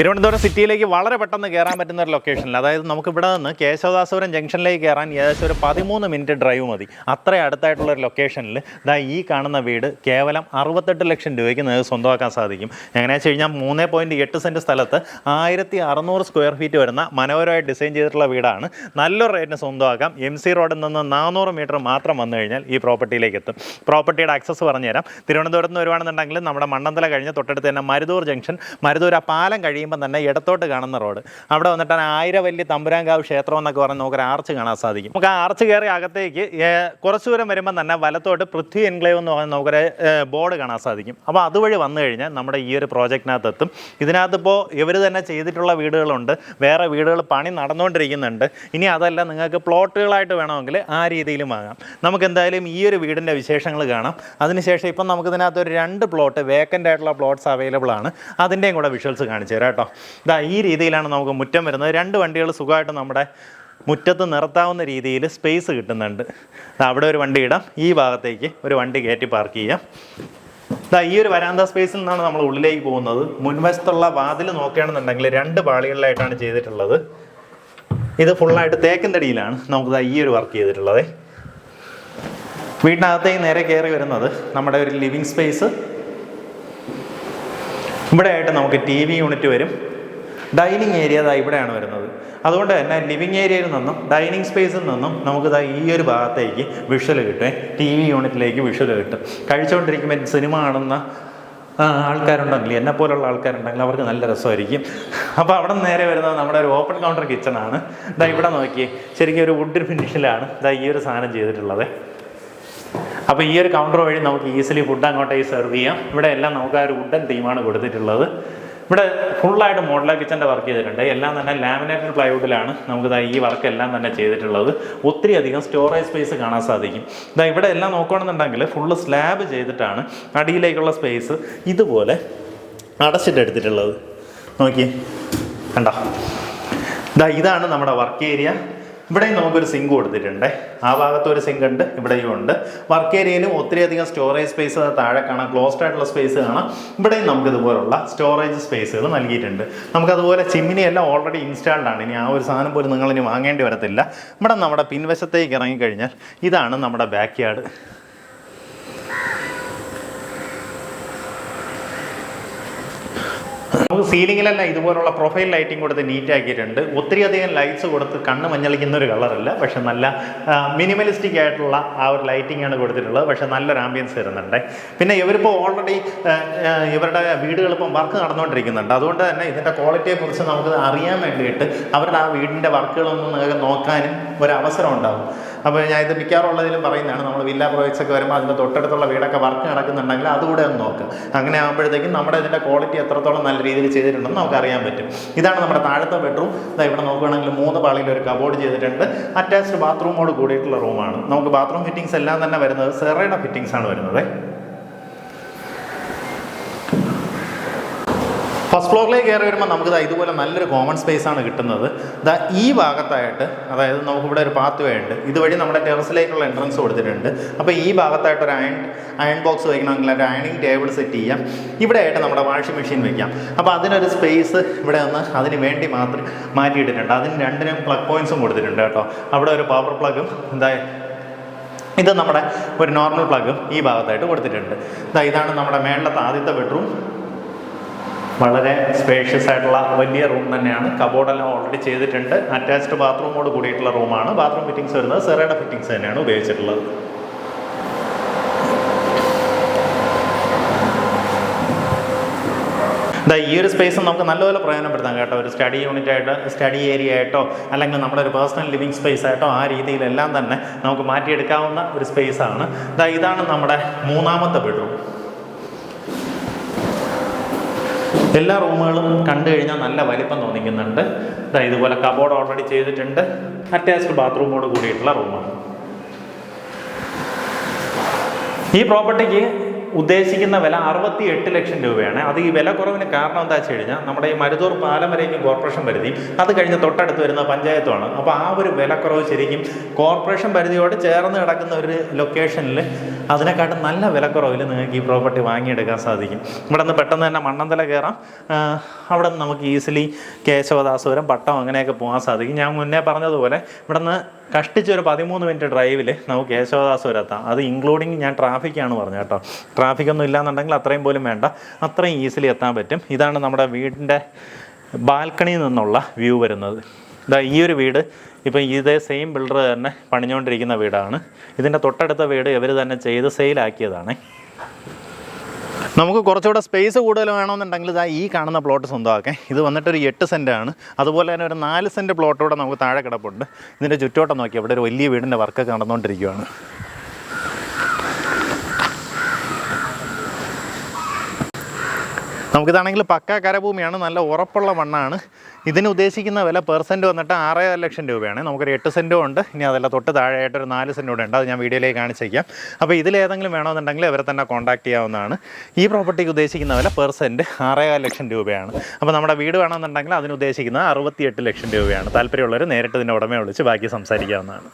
തിരുവനന്തപുരം സിറ്റിയിലേക്ക് വളരെ പെട്ടെന്ന് കയറാൻ പറ്റുന്ന ഒരു ലൊക്കേഷനിൽ അതായത് നമുക്ക് ഇവിടെ നിന്ന് കേശവദാസപുരം ജംഗ്ഷനിലേക്ക് കയറാൻ ഏകദേശം ഒരു പതിമൂന്ന് മിനിറ്റ് ഡ്രൈവ് മതി. അത്ര അടുത്തായിട്ടുള്ള ഒരു ലൊക്കേഷനിൽ ദാ ഈ കാണുന്ന വീട് കേവലം അറുപത്തെട്ട് ലക്ഷം രൂപയ്ക്ക് നിങ്ങൾക്ക് സ്വന്തമാക്കാൻ സാധിക്കും. എങ്ങനെയാണെന്ന് വെച്ച് കഴിഞ്ഞാൽ മൂന്ന് പോയിന്റ് എട്ട് സെന്റ് സ്ഥലത്ത് ആയിരത്തി അറുന്നൂറ് സ്ക്വയർ ഫീറ്റ് വരുന്ന മനോഹരമായി ഡിസൈൻ ചെയ്തിട്ടുള്ള വീടാണ്. നല്ലൊരു റേറ്റിന് സ്വന്തമാക്കാം. എം സി റോഡിൽ നിന്ന് നാനൂറ് മീറ്റർ മാത്രം വന്നു കഴിഞ്ഞാൽ ഈ പ്രോപ്പർട്ടിയിലേക്ക് എത്തും. പ്രോപ്പർട്ടിയുടെ ആക്സസ് പറഞ്ഞുതരാം. തിരുവനന്തപുരത്ത് നിന്ന് വരുവാണെന്നുണ്ടെങ്കിൽ നമ്മുടെ മണ്ണന്തല കഴിഞ്ഞ് തൊട്ടടുത്ത് തന്നെ മരുതൂർ ജംഗ്ഷൻ മരുതൂർ ആ പാലം കഴിയുമ്പോൾ തന്നെ ഇടത്തോട്ട് കാണുന്ന റോഡ്. അവിടെ വന്നിട്ടാണ് വലിയ തമ്പുരാങ്കാവ് ക്ഷേത്രം എന്നൊക്കെ പറഞ്ഞ് നമുക്ക് ഒരു ആർച്ച് കാണാൻ സാധിക്കും. നമുക്ക് ആ ആർച്ച് കയറി അകത്തേക്ക് കുറച്ച് ദൂരം വരുമ്പോൾ തന്നെ വലത്തോട്ട് പൃഥ്വി എൻക്ലേവ് എന്ന് പറഞ്ഞ് നമുക്കൊരു ബോർഡ് കാണാൻ സാധിക്കും. അപ്പോൾ അതുവഴി വന്നു കഴിഞ്ഞാൽ നമ്മുടെ ഈ ഒരു പ്രോജക്റ്റിനകത്ത് എത്തും. ഇതിനകത്തിപ്പോൾ ഇവർ തന്നെ ചെയ്തിട്ടുള്ള വീടുകളുണ്ട്. വേറെ വീടുകൾ പണി നടന്നുകൊണ്ടിരിക്കുന്നുണ്ട്. ഇനി അതല്ല നിങ്ങൾക്ക് പ്ലോട്ടുകളായിട്ട് വേണമെങ്കിൽ ആ രീതിയിലും വാങ്ങാം. നമുക്ക് എന്തായാലും ഈ ഒരു വീടിന്റെ വിശേഷങ്ങൾ കാണാം. അതിനുശേഷം ഇപ്പം നമുക്ക് ഇതിനകത്ത് ഒരു രണ്ട് പ്ലോട്ട് വേക്കന്റ് ആയിട്ടുള്ള പ്ലോട്ട്സ് അവൈലബിൾ ആണ്. അതിന്റെയും കൂടെ വിഷ്വൽസ് കാണിച്ചു തരാം കേട്ടോ. ഇതാ ഈ രീതിയിലാണ് നമുക്ക് മുറ്റം വരുന്നത്. രണ്ട് വണ്ടികൾ സുഖമായിട്ട് നമ്മുടെ മുറ്റത്ത് നിർത്താവുന്ന രീതിയിൽ സ്പേസ് കിട്ടുന്നുണ്ട്. അവിടെ ഒരു വണ്ടി ഇടാം. ഈ ഭാഗത്തേക്ക് ഒരു വണ്ടി കയറ്റി പാർക്ക് ചെയ്യാം. ഇതാ ഈ ഒരു വരാന്ത സ്പേസിൽ നിന്നാണ് നമ്മൾ ഉള്ളിലേക്ക് പോകുന്നത്. മുൻവശത്തുള്ള വാതിൽ നോക്കുകയാണെന്നുണ്ടെങ്കിൽ രണ്ട് പാളികളിലായിട്ടാണ് ചെയ്തിട്ടുള്ളത്. ഇത് ഫുള്ളായിട്ട് തേക്കിന്റെടിയിലാണ് നമുക്ക് ഈ ഒരു വർക്ക് ചെയ്തിട്ടുള്ളത്. വീട്ടിനകത്തേക്ക് നേരെ കയറി വരുന്നത് നമ്മുടെ ഒരു ലിവിങ് സ്പേസ് ഇവിടെ ആയിട്ട് നമുക്ക് ടി വി യൂണിറ്റ് വരും. ഡൈനിങ് ഏരിയ ഇതാ ഇവിടെയാണ് വരുന്നത്. അതുകൊണ്ട് തന്നെ ലിവിങ് ഏരിയയിൽ നിന്നും ഡൈനിങ് സ്പേസിൽ നിന്നും നമുക്ക് ദാ ഈ ഒരു ഭാഗത്തേക്ക് വിഷ്വൽ കിട്ടും. ടി വി യൂണിറ്റിലേക്ക് വിഷ്വൽ കിട്ടും. കഴിച്ചുകൊണ്ടിരിക്കുമ്പോൾ സിനിമ കാണുന്ന ആൾക്കാരുണ്ടെങ്കിൽ എന്നെ പോലുള്ള ആൾക്കാരുണ്ടെങ്കിൽ അവർക്ക് നല്ല രസമായിരിക്കും. അപ്പോൾ അവിടെ നേരെ വരുന്നത് നമ്മുടെ ഒരു ഓപ്പൺ കൗണ്ടർ കിച്ചണാണ് ഇതാ ഇവിടെ നോക്കി ശരിക്കും ഒരു വുഡ് ഫിനിഷിലാണ് ഇതാ ഈ ഒരു സാധനം ചെയ്തിട്ടുള്ളത്. അപ്പോൾ ഈ ഒരു കൗണ്ടർ വഴി നമുക്ക് ഈസിലി ഫുഡ് അങ്ങോട്ടേക്ക് സെർവ് ചെയ്യാം. ഇവിടെ എല്ലാം നമുക്ക് ആ ഒരു വുഡൻ തീമാണ് കൊടുത്തിട്ടുള്ളത്. ഇവിടെ ഫുള്ളായിട്ട് മോഡലാർ കിച്ചന്റെ വർക്ക് ചെയ്തിട്ടുണ്ട്. എല്ലാം തന്നെ ലാമിനേറ്റഡ് പ്ലൈവുഡിലാണ് നമുക്ക് ഈ വർക്ക് എല്ലാം തന്നെ ചെയ്തിട്ടുള്ളത്. ഒത്തിരി അധികം സ്റ്റോറേജ് സ്പേസ് കാണാൻ സാധിക്കും. ഇതാ ഇവിടെ എല്ലാം നോക്കുകയാണെന്നുണ്ടെങ്കിൽ ഫുള്ള് സ്ലാബ് ചെയ്തിട്ടാണ് അടിയിലേക്കുള്ള സ്പേസ് ഇതുപോലെ അടച്ചിട്ട് എടുത്തിട്ടുള്ളത്. നോക്കിയേ. കണ്ടോ? ഇതാ ഇതാണ് നമ്മുടെ വർക്ക് ഏരിയ ഇവിടെയും നമുക്കൊരു സിങ്ക് കൊടുത്തിട്ടുണ്ട്. ആ ഭാഗത്ത് ഒരു സിങ്ക് ഉണ്ട് ഇവിടെയും ഉണ്ട്. വർക്ക് ഏരിയയിലും ഒത്തിരി അധികം സ്റ്റോറേജ് സ്പേസ് താഴെ കാണാം. ക്ലോസ്ഡ് ആയിട്ടുള്ള സ്പേസ് കാണാം. ഇവിടെയും നമുക്ക് ഇതുപോലുള്ള സ്റ്റോറേജ് സ്പേസുകൾ നൽകിയിട്ടുണ്ട്. നമുക്കതുപോലെ ചിമ്മിനി എല്ലാം ഓൾറെഡി ഇൻസ്റ്റാൾഡ് ആണ്. ഇനി ആ ഒരു സാധനം പോലും നിങ്ങളിനി വാങ്ങേണ്ടി വരത്തില്ല. ഇവിടെ നമ്മുടെ പിൻവശത്തേക്ക് ഇറങ്ങിക്കഴിഞ്ഞാൽ ഇതാണ് നമ്മുടെ ബാക്ക് യാർഡ് നമുക്ക് സീലിങ്ങിലല്ല ഇതുപോലുള്ള പ്രൊഫൈൽ ലൈറ്റിംഗ് കൊടുത്ത് നീറ്റ് ആക്കിയിട്ടുണ്ട്. ഒത്തിരി അധികം ലൈറ്റ്സ് കൊടുത്ത് കണ്ണ് മഞ്ഞളിക്കുന്ന ഒരു കളറല്ല പക്ഷെ നല്ല മിനിമലിസ്റ്റിക് ആയിട്ടുള്ള ആ ഒരു ലൈറ്റിംഗ് ആണ് കൊടുത്തിട്ടുള്ളത്. പക്ഷെ നല്ലൊരു ആംബിയൻസ് വരുന്നുണ്ട് പിന്നെ ഇവരിപ്പോൾ ഓൾറെഡി ഇവരുടെ വീടുകൾ ഇപ്പം വർക്ക് നടന്നുകൊണ്ടിരിക്കുന്നുണ്ട്. അതുകൊണ്ട് തന്നെ ഇതിന്റെ ക്വാളിറ്റിയെക്കുറിച്ച് നമുക്ക് അറിയാൻ വേണ്ടിയിട്ട് അവരുടെ ആ വീടിന്റെ വർക്കുകളൊന്നും നിങ്ങൾക്ക് നോക്കാനും ഒരു അവസരം ഉണ്ടാവും. അപ്പോൾ ഞാൻ ഇത് മിക്കാറുള്ളതിലും പറയുന്നതാണ് നമ്മൾ വില്ല പ്രോജക്ട്സ് ഒക്കെ വരുമ്പോൾ അതിന്റെ തൊട്ടടുത്തുള്ള വീടൊക്കെ വർക്ക് നടക്കുന്നുണ്ടെങ്കിൽ അതുകൂടെ ഒന്ന് നോക്കുക അങ്ങനെ ആകുമ്പോഴത്തേക്കും നമ്മുടെ ഇതിന്റെ ക്വാളിറ്റി എത്രത്തോളം നല്ല രീതിയിൽ ചെയ്തിട്ടുണ്ടെന്ന് നമുക്ക് അറിയാൻ പറ്റും. ഇതാണ് നമ്മുടെ താഴത്തെ ബെഡ്റൂം ഇതാ ഇവിടെ നോക്കുകയാണെങ്കിൽ മൂന്ന് പാളിയിൽ ഒരു കബോർഡ് ചെയ്തിട്ടുണ്ട്. അറ്റാച്ച്ഡ് ബാത്റൂമോട് കൂടിയിട്ടുള്ള റൂമാണ് നമുക്ക് ബാത്റൂം ഫിറ്റിംഗ്സ് എല്ലാം തന്നെ വരുന്നത് സെറയുടെ ഫിറ്റിംഗ്സ് ആണ് വരുന്നത്. ഫസ്റ്റ് ഫ്ലോറിലേക്ക് കയറി വരുമ്പോൾ നമുക്ക് ഇതുപോലെ നല്ലൊരു കോമൺ സ്പേസ് ആണ് കിട്ടുന്നത്. ദാ ഈ ഭാഗത്തായിട്ട് അതായത് നമുക്കിവിടെ ഒരു പാത്ത് വേ ഉണ്ട്. ഇതുവഴി നമ്മുടെ ടെറസിലേക്കുള്ള എൻട്രൻസ് കൊടുത്തിട്ടുണ്ട്. അപ്പോൾ ഈ ഭാഗത്തായിട്ട് ഒരു അയൺ അയൺ ബോക്സ് വയ്ക്കണമെങ്കിൽ ഒരു അയണിങ് ടേബിൾ സെറ്റ് ചെയ്യാം. ഇവിടെ ആയിട്ട് നമ്മുടെ വാഷിംഗ് മെഷീൻ വയ്ക്കാം അപ്പോൾ അതിനൊരു സ്പേസ് ഇവിടെ ഒന്ന് അതിന് വേണ്ടി മാത്രം മാറ്റിയിട്ടിട്ടുണ്ട്. അതിന് രണ്ടിനും പ്ലഗ് പോയിൻസും കൊടുത്തിട്ടുണ്ട് കേട്ടോ. അവിടെ ഒരു പവർ പ്ലഗും എന്താ ഇത് നമ്മുടെ ഒരു നോർമൽ പ്ലഗും ഈ ഭാഗത്തായിട്ട് കൊടുത്തിട്ടുണ്ട്. ഇതാണ് നമ്മുടെ മേളത്തെ ആദ്യത്തെ ബെഡ്റൂം വളരെ സ്പേഷ്യസ് ആയിട്ടുള്ള വലിയ റൂം തന്നെയാണ്. കബോർഡെല്ലാം ഓൾറെഡി ചെയ്തിട്ടുണ്ട്. അറ്റാച്ച്ഡ് ബാത്റൂമോട് കൂടിയിട്ടുള്ള റൂമാണ് ബാത്റൂം ഫിറ്റിംഗ്സ് വരുന്നത് സെറയുടെ ഫിറ്റിംഗ്സ് തന്നെയാണ് ഉപയോഗിച്ചിട്ടുള്ളത്. ദാ ഈ ഒരു സ്പേസ് നമുക്ക് നല്ലപോലെ പ്രയോജനപ്പെടുത്താം കേട്ടോ. ഒരു സ്റ്റഡി യൂണിറ്റ് ആയിട്ട് സ്റ്റഡി ഏരിയ ആയിട്ടോ അല്ലെങ്കിൽ നമ്മുടെ ഒരു പേഴ്സണൽ ലിവിങ് സ്പേസ് ആയിട്ടോ ആ രീതിയിലെല്ലാം തന്നെ നമുക്ക് മാറ്റിയെടുക്കാവുന്ന ഒരു സ്പേസ് ആണ്. ദാ ഇതാണ് നമ്മുടെ മൂന്നാമത്തെ ബെഡ്റൂം എല്ലാ റൂമുകളും കണ്ടു കഴിഞ്ഞാൽ നല്ല വലിപ്പം തോന്നിക്കുന്നുണ്ട്. ഇതാ ഇതുപോലെ കബോർഡ് ഓൾറെഡി ചെയ്തിട്ടുണ്ട്. അറ്റാച്ച്ഡ് ബാത്റൂമോട് കൂടിയിട്ടുള്ള റൂമാണ്. ഈ പ്രോപ്പർട്ടിക്ക് ഉദ്ദേശിക്കുന്ന വില അറുപത്തി എട്ട് ലക്ഷം രൂപയാണ്. അത് ഈ വില കുറവിന് കാരണം എന്താ വെച്ച് കഴിഞ്ഞാൽ നമ്മുടെ ഈ മരുതൂർ പാലം വരേക്കും കോർപ്പറേഷൻ പരിധി അത് കഴിഞ്ഞ് തൊട്ടടുത്ത് വരുന്ന പഞ്ചായത്തുമാണ്. അപ്പോൾ ആ ഒരു വിലക്കുറവ് ശരിക്കും കോർപ്പറേഷൻ പരിധിയോട് ചേർന്ന് കിടക്കുന്ന ഒരു ലൊക്കേഷനിൽ അതിനെക്കാട്ടും നല്ല വിലക്കുറവിൽ നിങ്ങൾക്ക് ഈ പ്രോപ്പർട്ടി വാങ്ങിയെടുക്കാൻ സാധിക്കും. ഇവിടെ നിന്ന് പെട്ടെന്ന് തന്നെ മണ്ണന്തല കയറാം. അവിടെ നിന്ന് നമുക്ക് ഈസിലി കേശവദാസപുരം പട്ടം അങ്ങനെയൊക്കെ പോകാൻ സാധിക്കും. ഞാൻ മുന്നേ പറഞ്ഞതുപോലെ ഇവിടെ നിന്ന് കഷ്ടിച്ച് ഒരു പതിമൂന്ന് മിനിറ്റ് ഡ്രൈവിൽ നമുക്ക് കേശവദാസപുരം എത്താം. അത് ഇൻക്ലൂഡിങ് ഞാൻ ട്രാഫിക്കാണ് പറഞ്ഞത് കേട്ടോ. ട്രാഫിക് ഒന്നും ഇല്ലാന്നുണ്ടെങ്കിൽ അത്രയും പോലും വേണ്ട. അത്രയും ഈസിലി എത്താൻ പറ്റും. ഇതാണ് നമ്മുടെ വീടിന്റെ ബാൽക്കണിയിൽ നിന്നുള്ള വ്യൂ വരുന്നത്. ഇതാ ഈ ഒരു വീട് ഇപ്പം ഇതേ സെയിം ബിൽഡർ തന്നെ പണിഞ്ഞുകൊണ്ടിരിക്കുന്ന വീടാണ്. ഇതിന്റെ തൊട്ടടുത്ത വീട് ഇവർ തന്നെ ചെയ്ത് സെയിലാക്കിയതാണ് നമുക്ക് കുറച്ചുകൂടെ സ്പേസ് കൂടുതൽ വേണമെന്നുണ്ടെങ്കിൽ ഇതാ ഈ കാണുന്ന പ്ലോട്ട് സ്വന്തമാക്കാം. ഇത് വന്നിട്ട് ഒരു എട്ട് ആണ്. അതുപോലെ തന്നെ ഒരു നാല് സെന്റ് പ്ലോട്ടൂടെ നമുക്ക് താഴെ കിടപ്പുണ്ട്. ഇതിന്റെ ചുറ്റോട്ടം നോക്കി അവിടെ ഒരു വലിയ വീടിന്റെ വർക്കൊക്കെ നടന്നുകൊണ്ടിരിക്കുകയാണ് നമുക്കിതാണെങ്കിൽ പക്കാ കരഭൂമിയാണ് നല്ല ഉറപ്പുള്ള മണ്ണാണ്. ഇതിന് ഉദ്ദേശിക്കുന്ന വില പെർസെന്റ് വന്നിട്ട് ആറേ ലക്ഷം രൂപയാണ്. നമുക്കൊരു എട്ട് സെന്റും ഉണ്ട്. ഇനി അതല്ല തൊട്ട് താഴെയായിട്ട് ഒരു നാല് സെന്റും കൂടെ ഉണ്ട്. അത് ഞാൻ വീഡിയോയിലേക്ക് കാണിച്ചേക്കാം. അപ്പോൾ ഇതിലേതെങ്കിലും വേണമെന്നുണ്ടെങ്കിൽ ഇവരെ തന്നെ കോൺടാക്ട് ചെയ്യാവുന്നതാണ്. ഈ പ്രോപ്പർട്ടിക്ക് ഉദ്ദേശിക്കുന്ന വില പെർസെന്റ് ആറേ ലക്ഷം രൂപയാണ്. അപ്പോൾ നമ്മുടെ വീട് വേണമെന്നുണ്ടെങ്കിൽ അതിന് ഉദ്ദേശിക്കുന്നത് അറുപത്തിയെട്ട് ലക്ഷം രൂപയാണ്. താല്പര്യമുള്ളവർ നേരിട്ട് ഇതിന്റെ ഉടമയെ വിളിച്ച് ബാക്കി സംസാരിക്കാവുന്നതാണ്.